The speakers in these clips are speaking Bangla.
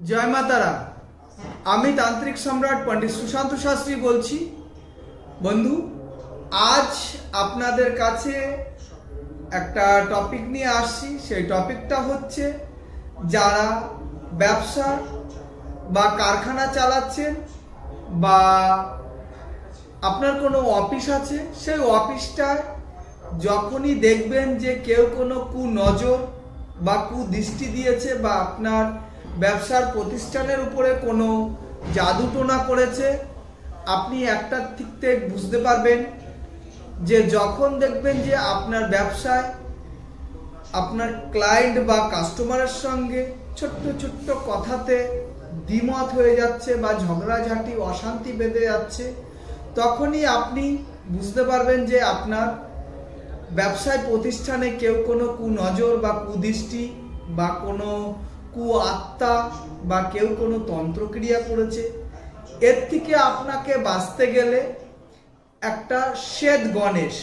জয় মা তারা। আমি তান্ত্রিক সম্রাট পণ্ডিত সুশান্ত শাস্ত্রী বলছি। বন্ধু, আজ আপনাদের কাছে একটা টপিক নিয়ে আসছি। সেই টপিকটা হচ্ছে যারা ব্যবসা বা কারখানা চালাচ্ছেন বা আপনার কোনো অফিস আছে, সেই অফিসটায় যখনই দেখবেন যে কেউ কোনো কু নজর বা কুদৃষ্টি দিয়েছে বা আপনার ব্যবসার প্রতিষ্ঠানের উপরে কোনো জাদুটোনা করেছে? আপনি একটা দিক থেকে বুঝতে পারবেন যে যখন দেখবেন যে আপনার ব্যবসায় আপনার ক্লায়েন্ট বা কাস্টমারের সঙ্গে ছোট্ট ছোট্ট কথাতে দ্বিমত হয়ে যাচ্ছে বা ঝগড়াঝাটি, অশান্তি বেঁধে যাচ্ছে, তখনই আপনি বুঝতে পারবেন যে আপনার ব্যবসায় প্রতিষ্ঠানে কেউ কোনো কুনজর বা কুদৃষ্টি বা কোনো কু আত্মা বা কেউ কোনো তন্ত্রক্রিয়া করেছে, এর থেকে আপনাকে বাঁচতে গেলে একটা শ্বেত গণেশ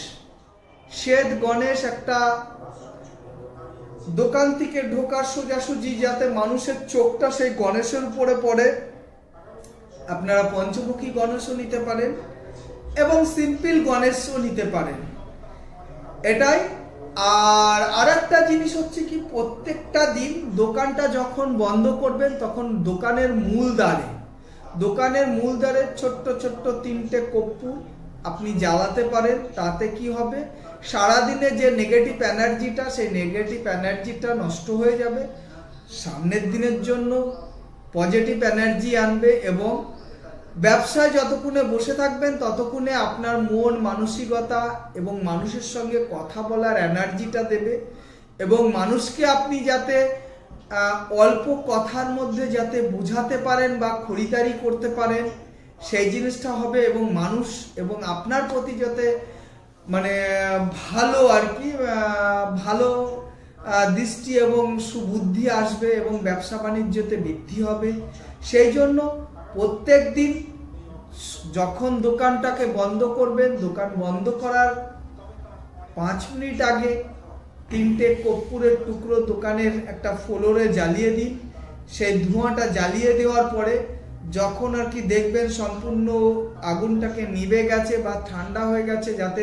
শ্বেত গণেশ একটা দোকান থেকে ঢোকার সোজাসুজি যাতে মানুষের চোখটা সেই গণেশের উপরে পড়ে। আপনারা পঞ্চমুখী গণেশও নিতে পারেন এবং সিম্পল গণেশও নিতে পারেন। এটাই আর আরেকটা জিনিস হচ্ছে কি, প্রত্যেকটা দিন দোকানটা যখন বন্ধ করবেন, তখন দোকানের মূল দ্বারে, দোকানের মূল দ্বারে ছোট্ট ছোট্ট তিনটে কপ্পুর আপনি জ্বালাতে পারেন, তাতে কি হবে? সারাদিনে যে নেগেটিভ এনার্জিটা সেই নেগেটিভ এনার্জিটা নষ্ট হয়ে যাবে। সামনের দিনের জন্য পজিটিভ এনার্জি আনবে এবং ব্যবসায় যতক্ষণে বসে থাকবেন, ততক্ষণে আপনার মন, মানসিকতা এবং মানুষের সঙ্গে কথা বলার এনার্জিটা দেবে এবং মানুষকে আপনি যাতে অল্প কথার মধ্যে যাতে বুঝাতে পারেন বা খরিদারি করতে পারেন, সেই জিনিসটা হবে এবং মানুষ এবং আপনার প্রতি যাতে মানে ভালো আর কি ভালো দৃষ্টি এবং সুবুদ্ধি আসবে এবং ব্যবসা বাণিজ্যতে বৃদ্ধি হবে, সেই জন্য প্রত্যেক দিন যখন দোকানটাকে বন্ধ করবেন, দোকান বন্ধ করার পাঁচ মিনিট আগে তিনটে কর্পূরের টুকরো দোকানের একটা ফ্লোরে জ্বালিয়ে দিন। সেই ধোঁয়াটা জ্বালিয়ে দেওয়ার পরে যখন আর কি দেখবেন সম্পূর্ণ আগুনটাকে নিভে গেছে বা ঠান্ডা হয়ে গেছে, যাতে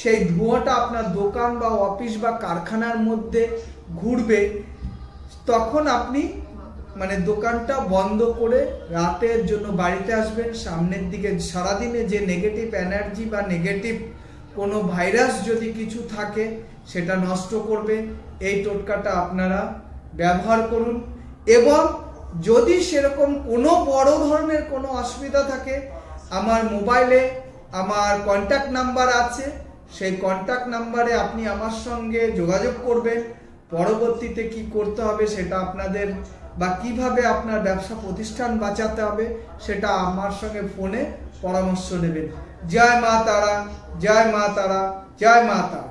সেই ধোঁয়াটা আপনার দোকান বা অফিস বা কারখানার মধ্যে ঘুরবে, তখন আপনি মানে দোকানটা বন্ধ করে রাতের জন্য বাড়িতে আসবেন, সামনের দিকে সারাদিনে যে নেগেটিভ এনার্জি বা নেগেটিভ কোনো ভাইরাস যদি কিছু থাকে, সেটা নষ্ট করবে। এই টোটকাটা আপনারা ব্যবহার করুন। এবং যদি সেরকম কোনো বড় ধরনের কোনো অসুবিধা থাকে, আমার মোবাইলে আমার কন্ট্যাক্ট নাম্বার আছে। সেই কন্ট্যাক্ট নাম্বারে আপনি আমার সঙ্গে যোগাযোগ করবেন। পরবর্তীতে কি করতে হবে সেটা আপনাদের বা কীভাবে আপনার ব্যবসা প্রতিষ্ঠান বাঁচাতে হবে, সেটা আমার সঙ্গে ফোনে পরামর্শ নেবেন। জয় মা তারা, জয় মা তারা, জয় মা তারা।